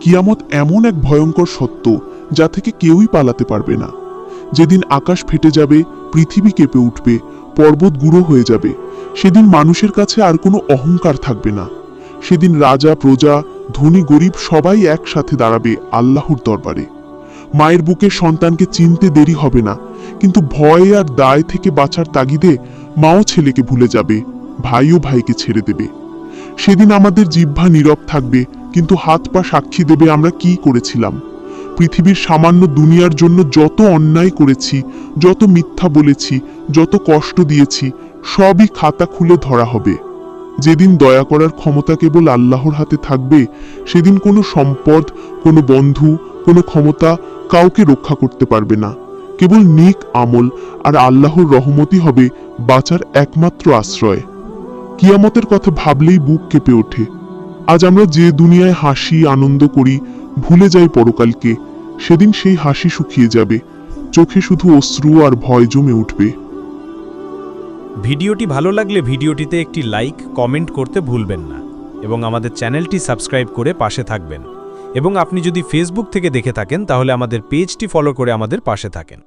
কিয়ামত এমন এক ভয়ঙ্কর সত্য যা থেকে কেউই পালাতে পারবে না। যেদিন আকাশ ফেটে যাবে, পৃথিবী কেঁপে উঠবে, পর্বত গুঁড়ো হয়ে যাবে, সেদিন মানুষের কাছে আর কোনো অহংকার থাকবে না। সেদিন রাজা, প্রজা, ধনী, গরিব সবাই একসাথে দাঁড়াবে আল্লাহর দরবারে। মায়ের বুকে সন্তানকে চিনতে দেরি হবে না, কিন্তু ভয় আর দায় থেকে বাঁচার তাগিদে মাও ছেলেকে ভুলে যাবে, ভাইও ভাইকে ছেড়ে দেবে। সেদিন আমাদের জিহ্বা নীরব থাকবে কিন্তু হাত পা সাক্ষী দেবে আমরা কি করেছিলাম? পৃথিবীর সামান্য দুনিয়ার জন্য যত অন্যায় করেছি, যত মিথ্যা বলেছি, যত কষ্ট দিয়েছি, সবই খাতা খুলে ধরা হবে। যেদিন দয়া করার ক্ষমতা কেবল আল্লাহর হাতে থাকবে, সেদিন কোনো সম্পদ, কোনো বন্ধু, কোনো ক্ষমতা কাউকে রক্ষা করতে পারবে না। কেবল নেক আমল আর আল্লাহর রহমতি হবে বাঁচার একমাত্র আশ্রয়। কিয়ামতের কথা ভাবলেই বুক কেঁপে ওঠে। আজ আমরা যে দুনিয়ায় হাসি, আনন্দ করি, ভুলে যাই পরকালকে, সেদিন সেই হাসি শুকিয়ে যাবে। চোখে শুধু অশ্রু আর ভয় জমে উঠবে। ভিডিওটি ভালো লাগলে ভিডিওটিতে একটি লাইক, কমেন্ট করতে ভুলবেন না এবং আমাদের চ্যানেলটি সাবস্ক্রাইব করে পাশে থাকবেন। এবং আপনি যদি ফেসবুক থেকে দেখে থাকেন, তাহলে আমাদের পেজটি ফলো করে আমাদের পাশে থাকেন।